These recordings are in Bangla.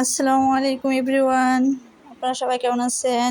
আসসালামু আলাইকুম এভরিওয়ান। আপনারা সবাই কেমন আছেন?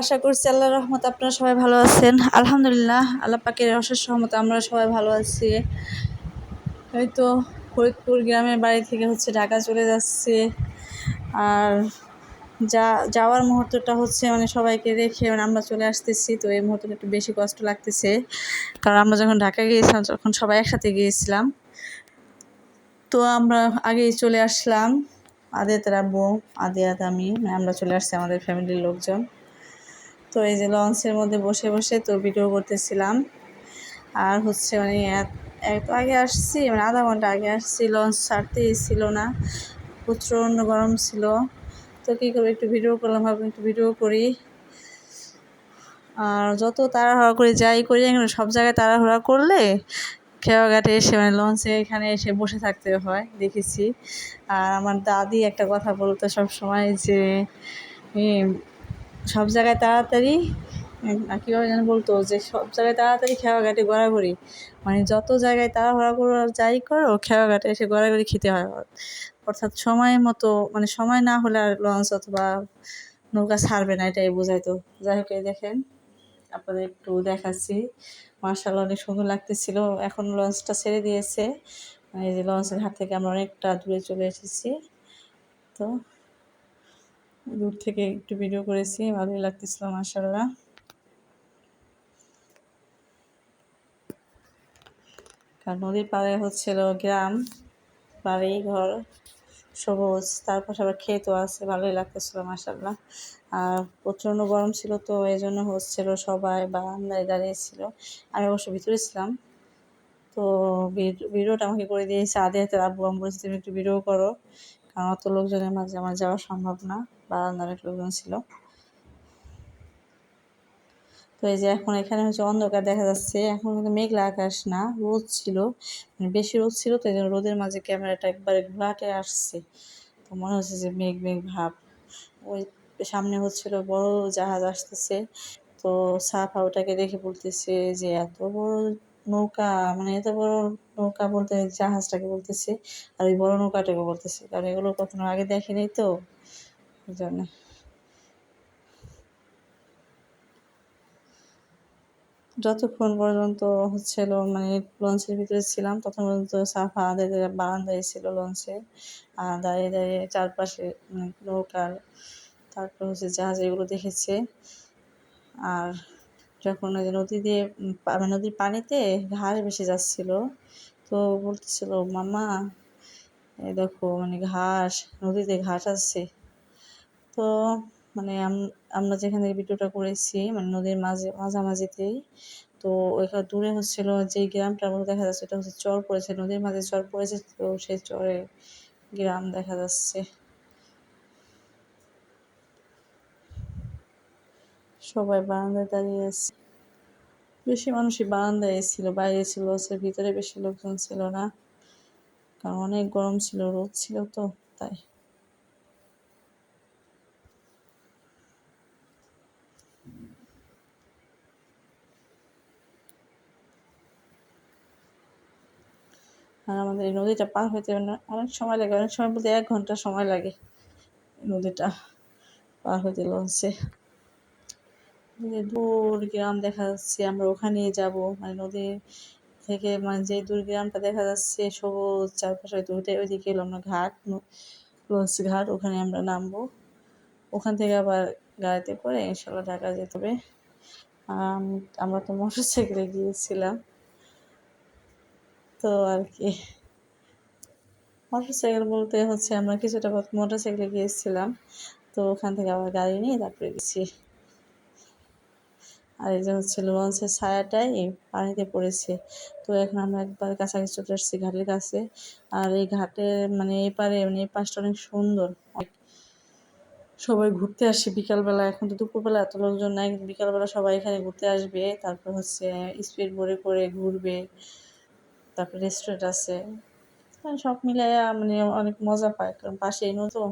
আশা করছি আল্লাহ রহমত আপনারা সবাই ভালো আছেন। আলহামদুলিল্লাহ, আল্লাহ পাকের অশেষ সহমত আমরা সবাই ভালো আছি। এই তো ফরিদপুর গ্রামের বাড়ি থেকে হচ্ছে ঢাকা চলে যাচ্ছে। আর যা, যাওয়ার মুহূর্তটা হচ্ছে মানে সবাইকে রেখে মানে আমরা চলে আসতেছি। তো এই মুহূর্তটা একটু বেশি কষ্ট লাগতেছে। কারণ আমরা যখন ঢাকা গিয়েছিলাম, তখন সবাই একসাথে গিয়েছিলাম। তো আমরা আগেই চলে আসলাম। আদিয়াতের আব্বু আদিয়াত আমি মানে আমরা চলে আসছি আমাদের ফ্যামিলির লোকজন। তো এই যে লঞ্চের মধ্যে বসে বসে তো ভিডিও করতেছিলাম। আর হচ্ছে মানে এত আগে আসছি মানে আধা ঘণ্টা আগে আসছি লঞ্চ ছাড়তেই ছিল না প্রচণ্ড গরম ছিল। তো কী করব, একটু ভিডিও করলাম, ভাবলাম একটু ভিডিও করি। আর যত তাড়াহুড়া করে, যাই করি সব জায়গায় তাড়াহুড়া করলে খেয়াঘাটে এসে মানে লঞ্চে এখানে এসে বসে থাকতে হয়, দেখেছি। আর আমার দাদি একটা কথা বলতো সব সময় যে সব জায়গায় তাড়াতাড়ি কীভাবে যেন বলতো যে, সব জায়গায় তাড়াতাড়ি খেয়াঘাটে ঘোরাঘুরি মানে যত জায়গায় তাড়াহুড়া করে যাই করো খেয়াঘাটে এসে ঘোরাঘুরি খেতে হয়। অর্থাৎ সময় মতো মানে সময় না হলে আর লঞ্চ অথবা নৌকা ছাড়বে না, এটাই বোঝায় তো। যাই হোক দেখেন। আপনাদের একটু দেখাচ্ছি। মার্শাল্লাহ অনেক সুন্দর লাগতেছিল। এখন লঞ্চটা ছেড়ে দিয়েছে। এই যে লঞ্চের হাত থেকে আমরা অনেকটা দূরে চলে এসেছি। তো দূর থেকে একটু ভিডিও করেছি, ভালোই লাগতেছিল মার্শাল্লাহ কারণ নদীর পাড়ে হচ্ছিল গ্রাম, বাড়ি, ঘর, সবুজ। তারপর আবার ক্ষেতও আছে, ভালোই লাগতেছিল মাসাল্লাহ আর প্রচণ্ড গরম ছিল তো এই জন্য হচ্ছিল সবাই বারান্দায় দাঁড়িয়েছিল আমি অবশ্য ভিতরে ছিলাম। তো ভিডিওটা আমাকে করে দিয়েছে আদে হাতে আব্বু আমি বলেছি, তুমি একটু ভিডিও করো। কারণ অত লোকজনের মাঝে আমার যাওয়া সম্ভব না। বারান্দার এক লোকজন ছিল। তো এই যে এখন এখানে হচ্ছে অন্ধকার দেখা যাচ্ছে। এখন কিন্তু মেঘলা আকাশ না, রোদ ছিল। মানে বেশি রোদ ছিল তো এই জন্য রোদের মাঝে ক্যামেরাটা একবারে ঘোরাটে আসছে। তো মনে হচ্ছে যে মেঘ মেঘ ভাব। ওই সামনে হচ্ছিল বড় জাহাজ আসতেছে। তো সাফা ওটাকে দেখে বলতেছে যে, এত বড় নৌকা মানে এত বড় নৌকা বলতে জাহাজটাকে বলতেছে আর ওই বড় নৌকাটাকে বলতেছে। কারণ এগুলো কখনো আগে দেখেনি তো ওই জন্য। যতক্ষণ পর্যন্ত হচ্ছিল মানে লঞ্চের ভিতরে ছিলাম তখন পর্যন্ত সাফা দাঁড়িয়ে বারান্দায় ছিল লঞ্চে। আর দাঁড়িয়ে দাঁড়িয়ে চারপাশে মানে নৌকার তারপর হচ্ছে জাহাজ এগুলো দেখেছে। আর যখন ওই যে নদী দিয়ে মানে নদীর পানিতে ঘাস ভেসে যাচ্ছিল, তো বলতেছিল মামা এই দেখো মানে ঘাস, নদীতে ঘাস আসছে। তো মানে আমরা যেখান থেকে ভিডিওটা করেছি মানে নদীর মাঝে, মাঝামাঝিতেই, তো ওইখানে দূরে হচ্ছিল যেই গ্রামটা আমার দেখা যাচ্ছে এটা হচ্ছে চর পড়েছে, নদীর মাঝে চর পড়েছে, তো সেই চরে গ্রাম দেখা যাচ্ছে। সবাই বারান্দায় দাঁড়িয়ে আছে। বেশি মানুষই বারান্দায় ছিল, বাইরে ছিল সে ভিতরে বেশি লোকজন ছিল না। কারণ অনেক গরম ছিল, রোদ ছিল তো, তাই। আর আমাদের এই নদীটা পার হইতে অনেক সময় লাগে, অনেক সময় বলতে এক ঘণ্টা সময় লাগে। নদীটা পার হইতে লঞ্চে। দূর গ্রাম দেখা যাচ্ছে, আমরা ওখানে যাব। মানে নদী থেকে মানে যে দূর গ্রামটা দেখা যাচ্ছে, সবুজ চারপাশে ওইটা ওইদিকে এলো আমরা ঘাট লঞ্চ ঘাট, ওখানে আমরা নামবো। ওখান থেকে আবার গাড়িতে করে ইনশাল্লাহ ঢাকা যেতে হবে। আমরা তো মোটর সাইকেলে গিয়েছিলাম। তো আর কি। মোটর সাইকেল বলতে হচ্ছে আমরা কিছুটা মোটর সাইকেলে গিয়েছিলাম। তো ওখান থেকে আবার গাড়ি নিয়ে তারপরে গেছি। আর এই যে হচ্ছে লঞ্চের ছায়াটাই পানিতে পড়েছে। তো এখন আমরা একবার কাছাকাছি চলে আসছি ঘাটের কাছে। আর এই ঘাটে মানে এপারে মানে এই পাশটা অনেক সুন্দর। সবাই ঘুরতে আসে বিকালবেলা। এখন তো দুপুরবেলা, এত লোকজন নাই বিকালবেলা সবাই এখানে ঘুরতে আসবে। তারপর হচ্ছে স্পিড বোর্ডে করে ঘুরবে। তারপর রেস্টুরেন্ট আছে। মানে সব মিলাইয়া মানে অনেক মজা পায়। কারণ পাশেই তো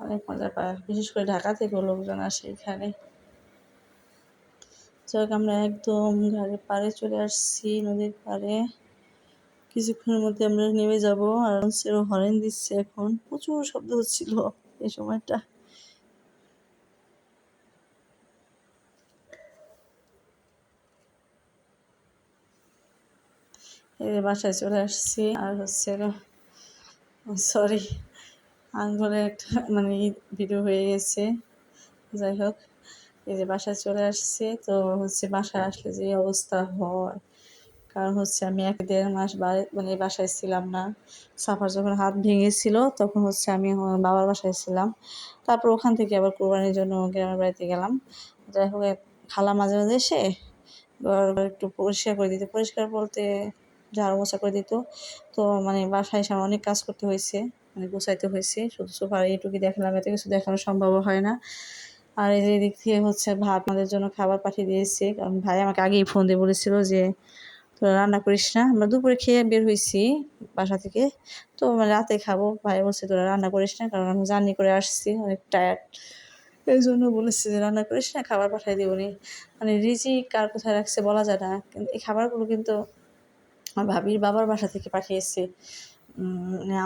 অনেক মজা পায়। বিশেষ করে ঢাকা থেকেও লোকজন আসে এখানে। যাক, আমরা একদম ঘাড়ের পাড়ে চলে আসছি, নদীর পাড়ে। কিছুক্ষণের মধ্যে আমরা নেমে যাব, আর হরেন দিচ্ছে এখন। প্রচুর শব্দ হচ্ছিল এই সময়টা। বাসায় চলে আসছি, আর হচ্ছে সরি আঙ্গুলে একটা মানে ভিডিও হয়ে গেছে। যাই হোক। এই যে বাসায় চলে আসছে তো হচ্ছে বাসায় আসলে যে অবস্থা হয় কারণ হচ্ছে আমি এক দেড় মাস বাড়ি মানে বাসায় ছিলাম না। সাফার যখন হাত ভেঙেছিল তখন হচ্ছে আমি বাবার বাসায় ছিলাম। তারপর ওখান থেকে আবার কোরবানির জন্য গ্রামের বাড়িতে গেলাম। যাই হোক এক খালা মাঝে মাঝে এসে একটু পরিষ্কার করে দিত। পরিষ্কার বলতে ঝাড়ু মোছা করে দিত। তো মানে বাসায় এসে অনেক কাজ করতে হয়েছে মানে গোছাইতে হয়েছে। শুধু সোফার এইটুকু দেখালাম এত কিছু দেখানো সম্ভব হয় না। আর এই যে দিক থেকে হচ্ছে ভাত আমাদের জন্য খাবার পাঠিয়ে দিয়েছে। কারণ ভাই আমাকে আগেই ফোন দিয়ে বলেছিল যে, তোরা রান্না করিস না। আমরা দুপুরে খেয়ে বের হয়েছি বাসা থেকে। তো রাতে খাব। ভাই বলছে, তোরা রান্না করিস না? কারণ আমি জার্নি করে আসছি, অনেক টায়ার্ড এই জন্য বলেছি যে, রান্না করিস না, খাবার পাঠিয়ে দিবনি মানে রিজি কার কোথায় রাখছে বলা যায় না। কিন্তু এই খাবারগুলো কিন্তু আমার ভাবির বাবার বাসা থেকে পাঠিয়েছে।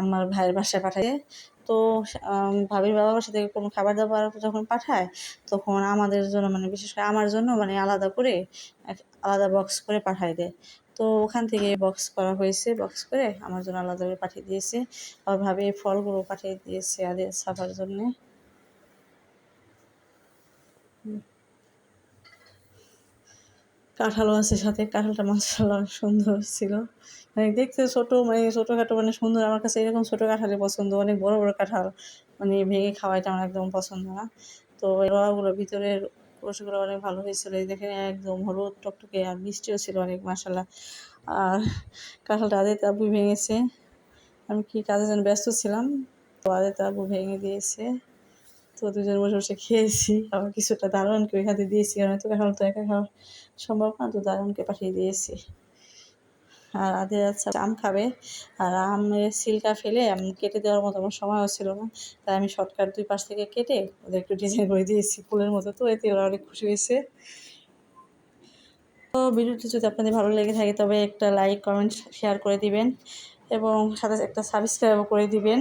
আমার ভাইয়ের বাসায় পাঠায়। তো ভাবির বাবার বাসা থেকে কোনো খাবার দাবার যখন পাঠায়, তখন আমাদের জন্য মানে বিশেষ করে আমার জন্য মানে আলাদা করে আলাদা বক্স করে পাঠায় দেয়। তো ওখান থেকে বক্স করা হয়েছে বক্স করে আমার জন্য আলাদা করে পাঠিয়ে দিয়েছে। আবার ভাবি ফলগুলো পাঠিয়ে দিয়েছে আদের সাফার জন্যে। কাঁঠালও আছে সাথে, কাঁঠালটা মাসাল্লাহ অনেক সুন্দর ছিল। মানে দেখতে ছোটো মানে ছোটোখাটো মানে সুন্দর। আমার কাছে এরকম ছোটো কাঁঠালই পছন্দ, অনেক বড় বড় কাঁঠাল। মানে ভেঙে খাওয়াইটা আমার একদম পছন্দ না। তো রোয়াগুলো ভিতরের রসগুলো অনেক ভালো হয়েছিল। এই দেখে একদম হলুদ, টকটকে আর মিষ্টিও ছিল অনেক মাসাল্লাহ আর কাঁঠালটা আদের তাবু ভেঙেছে। আমি কি কাজে যেন ব্যস্ত ছিলাম। তো আদের তাবু ভেঙে দিয়েছে। তো দুজন বসে বসে খেয়েছি। আবার কিছুটা দারোয়ানকে ওইখানে দিয়েছি, কারণ তো এখন তো একা খাওয়া সম্ভব না, তো দারোয়ানকে পাঠিয়ে দিয়েছি। আর আধে আচ্ছা আম খাবে। আর আমের সিলকা ফেলে আম কেটে দেওয়ার মতো আমার সময়ও ছিল না। তাই আমি শর্টকাট দুই পাশ থেকে কেটে ওদের একটু ডিজাইন করে দিয়েছি ফুলের মতো। তো এতে ওরা অনেক খুশি হয়েছে। তো ভিডিওটি যদি আপনাদের ভালো লেগে থাকে, তবে একটা লাইক, কমেন্ট, শেয়ার করে দিবেন এবং সাথে একটা সাবস্ক্রাইবও করে দিবেন।